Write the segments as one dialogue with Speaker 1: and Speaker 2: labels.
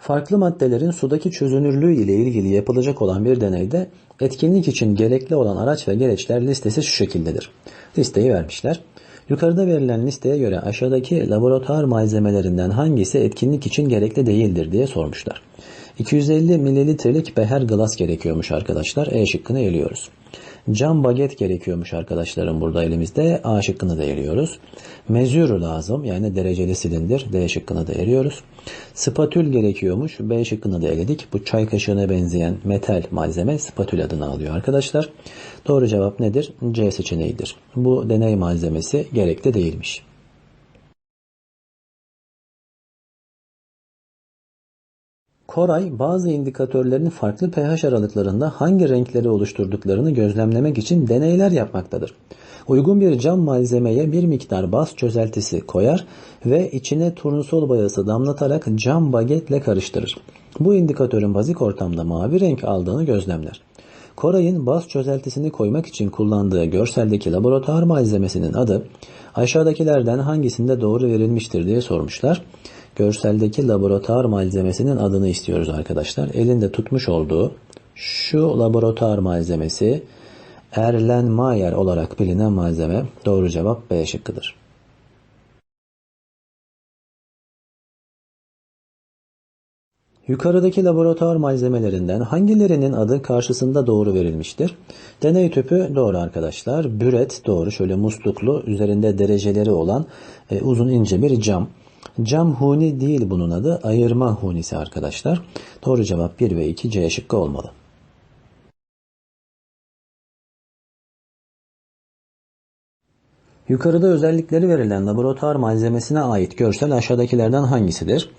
Speaker 1: Farklı maddelerin sudaki çözünürlüğü ile ilgili yapılacak olan bir deneyde etkinlik için gerekli olan araç ve gereçler listesi şu şekildedir. Listeyi vermişler. Yukarıda verilen listeye göre aşağıdaki laboratuvar malzemelerinden hangisi etkinlik için gerekli değildir diye sormuşlar. 250 mililitrelik beher glas gerekiyormuş arkadaşlar. E şıkkını eliyoruz. Cam baget gerekiyormuş arkadaşlarım burada elimizde. A şıkkını da eliyoruz. Mezür lazım yani dereceli silindir. D şıkkını da eliyoruz. Spatül gerekiyormuş. B şıkkını da eledik. Bu çay kaşığına benzeyen metal malzeme spatül adını alıyor arkadaşlar. Doğru cevap nedir? C seçeneğidir. Bu deney malzemesi gerekli değilmiş. Koray bazı indikatörlerin farklı pH aralıklarında hangi renkleri oluşturduklarını gözlemlemek için deneyler yapmaktadır. Uygun bir cam malzemeye bir miktar baz çözeltisi koyar ve içine turnusol boyası damlatarak cam bagetle karıştırır. Bu indikatörün bazik ortamda mavi renk aldığını gözlemler. Koray'ın baz çözeltisini koymak için kullandığı görseldeki laboratuvar malzemesinin adı aşağıdakilerden hangisinde doğru verilmiştir diye sormuşlar. Görseldeki laboratuvar malzemesinin adını istiyoruz arkadaşlar. Elinde tutmuş olduğu şu laboratuvar malzemesi Erlenmeyer olarak bilinen malzeme. Doğru cevap B şıkkıdır. Yukarıdaki laboratuvar malzemelerinden hangilerinin adı karşısında doğru verilmiştir? Deney tüpü doğru arkadaşlar. Büret doğru. Şöyle musluklu üzerinde dereceleri olan e, uzun ince bir cam. Cam huni değil bunun adı. Ayırma hunisi arkadaşlar. Doğru cevap 1 ve 2 C şıkkı olmalı. Yukarıda özellikleri verilen laboratuvar malzemesine ait görsel aşağıdakilerden hangisidir?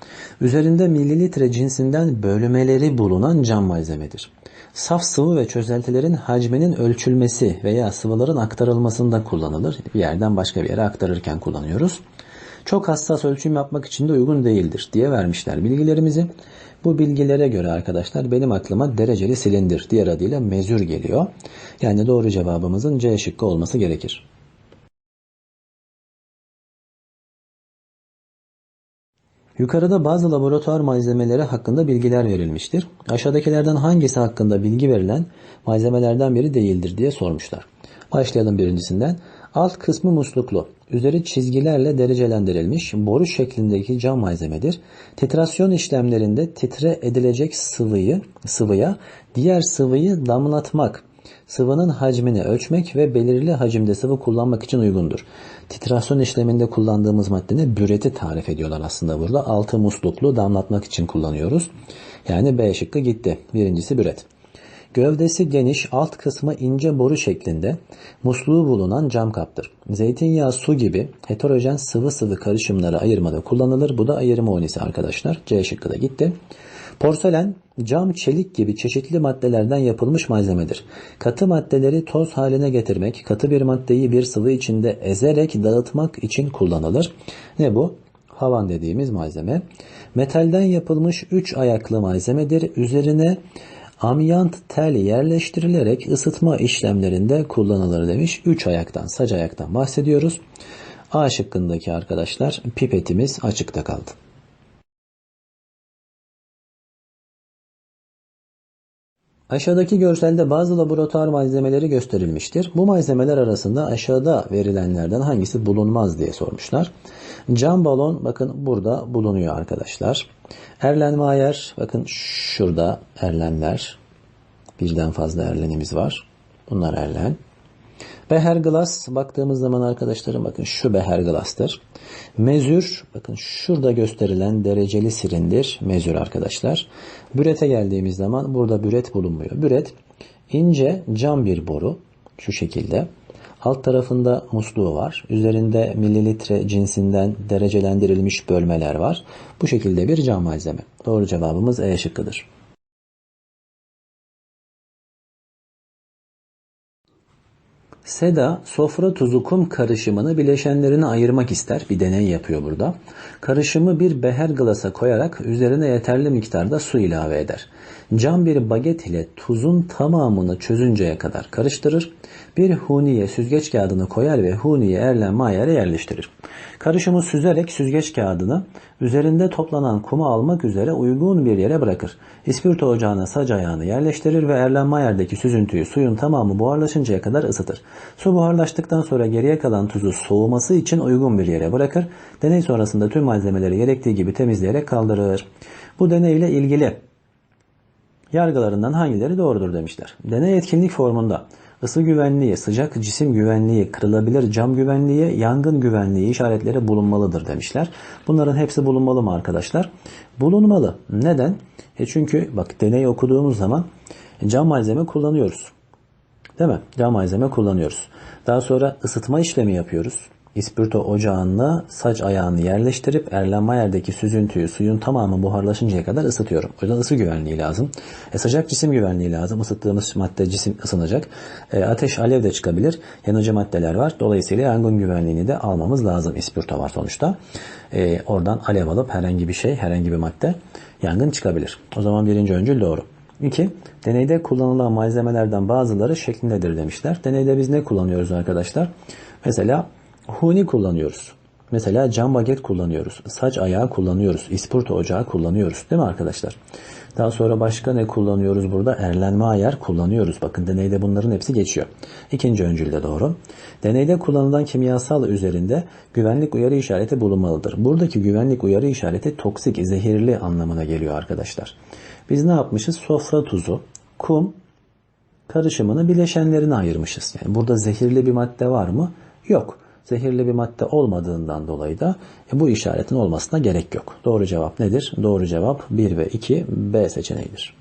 Speaker 1: Üzerinde mililitre cinsinden bölmeleri bulunan cam malzemedir. Saf sıvı ve çözeltilerin hacminin ölçülmesi veya sıvıların aktarılmasında kullanılır. Bir yerden başka bir yere aktarırken kullanıyoruz. Çok hassas ölçüm yapmak için de uygun değildir diye vermişler bilgilerimizi. Bu bilgilere göre arkadaşlar benim aklıma dereceli silindir diğer adıyla mezür geliyor. Yani doğru cevabımızın C şıkkı olması gerekir. Yukarıda bazı laboratuvar malzemeleri hakkında bilgiler verilmiştir. Aşağıdakilerden hangisi hakkında bilgi verilen malzemelerden biri değildir diye sormuşlar. Başlayalım birincisinden. Alt kısmı musluklu. Üzeri çizgilerle derecelendirilmiş boru şeklindeki cam malzemedir. Titrasyon işlemlerinde titre edilecek sıvıyı sıvıya diğer sıvıyı damlatmak, sıvının hacmini ölçmek ve belirli hacimde sıvı kullanmak için uygundur. Titrasyon işleminde kullandığımız maddene büreti tarif ediyorlar aslında burada. Altı musluklu damlatmak için kullanıyoruz. Yani B şıkkı gitti. Birincisi büret. Gövdesi geniş, alt kısmı ince boru şeklinde musluğu bulunan cam kaptır. Zeytinyağı, su gibi heterojen sıvı sıvı karışımları ayırmada kullanılır. Bu da ayırma onisi arkadaşlar. C şıkkı da gitti. Porselen, cam, çelik gibi çeşitli maddelerden yapılmış malzemedir. Katı maddeleri toz haline getirmek, katı bir maddeyi bir sıvı içinde ezerek dağıtmak için kullanılır. Ne bu? Havan dediğimiz malzeme. Metalden yapılmış 3 ayaklı malzemedir. Üzerine amyant tel yerleştirilerek ısıtma işlemlerinde kullanılır demiş. 3 ayaktan, sac ayaktan bahsediyoruz. A şıkkındaki arkadaşlar pipetimiz açıkta kaldı. Aşağıdaki görselde bazı laboratuvar malzemeleri gösterilmiştir. Bu malzemeler arasında aşağıda verilenlerden hangisi bulunmaz diye sormuşlar. Cam balon bakın burada bulunuyor arkadaşlar. Erlenmeyer bakın şurada erlenler. Birden fazla erlenimiz var. Bunlar erlen. Beher glass baktığımız zaman arkadaşlarım bakın şu beher glass'tır. Mezür bakın şurada gösterilen dereceli silindir mezür arkadaşlar. Bürete geldiğimiz zaman burada büret bulunmuyor. Büret ince cam bir boru şu şekilde. Alt tarafında musluğu var. Üzerinde mililitre cinsinden derecelendirilmiş bölmeler var. Bu şekilde bir cam malzeme. Doğru cevabımız E şıkkıdır. Seda sofra tuzu kum karışımını bileşenlerine ayırmak ister. Bir deney yapıyor burada. Karışımı bir beher glasa koyarak üzerine yeterli miktarda su ilave eder. Cam bir baget ile tuzun tamamını çözünceye kadar karıştırır. Bir huniye süzgeç kağıdını koyar ve huniye erlen mayere yerleştirir. Karışımı süzerek süzgeç kağıdını üzerinde toplanan kumu almak üzere uygun bir yere bırakır. İspirto ocağına sac ayağını yerleştirir ve erlen mayerdeki süzüntüyü suyun tamamı buharlaşıncaya kadar ısıtır. Su buharlaştıktan sonra geriye kalan tuzu soğuması için uygun bir yere bırakır. Deney sonrasında tüm malzemeleri gerektiği gibi temizleyerek kaldırır. Bu deneyle ilgili yargılarından hangileri doğrudur demişler. Deney etkinlik formunda ısı güvenliği, sıcak cisim güvenliği, kırılabilir cam güvenliği, yangın güvenliği işaretleri bulunmalıdır demişler. Bunların hepsi bulunmalı mı arkadaşlar? Bulunmalı. Neden? E çünkü bak deney okuduğumuz zaman cam malzeme kullanıyoruz. Değil mi? Cam malzeme kullanıyoruz. Daha sonra ısıtma işlemi yapıyoruz. İspirto ocağına saç ayağını yerleştirip Erlenmayer'deki süzüntüyü suyun tamamı buharlaşıncaya kadar ısıtıyorum. O yüzden ısı güvenliği lazım. E, sıcak cisim güvenliği lazım. Isıttığımız madde cisim ısınacak. E, ateş alev de çıkabilir. Yanıcı maddeler var. Dolayısıyla yangın güvenliğini de almamız lazım. İspirto var sonuçta. E, oradan alev alıp herhangi bir şey, herhangi bir madde yangın çıkabilir. O zaman birinci öncül doğru. 2. Deneyde kullanılan malzemelerden bazıları şeklindedir demişler. Deneyde biz ne kullanıyoruz arkadaşlar? Mesela huni kullanıyoruz. Mesela cam baget kullanıyoruz. Saç ayağı kullanıyoruz. İspurto ocağı kullanıyoruz. Değil mi arkadaşlar? Daha sonra başka ne kullanıyoruz burada? Erlenme ayar kullanıyoruz. Bakın deneyde bunların hepsi geçiyor. İkinci öncülde doğru. Deneyde kullanılan kimyasal üzerinde güvenlik uyarı işareti bulunmalıdır. Buradaki güvenlik uyarı işareti toksik, zehirli anlamına geliyor arkadaşlar. Biz ne yapmışız? Sofra tuzu, kum karışımını bileşenlerine ayırmışız. Yani burada zehirli bir madde var mı? Yok. Zehirli bir madde olmadığından dolayı da e, bu işaretin olmasına gerek yok. Doğru cevap nedir? Doğru cevap 1 ve 2 B seçeneğidir.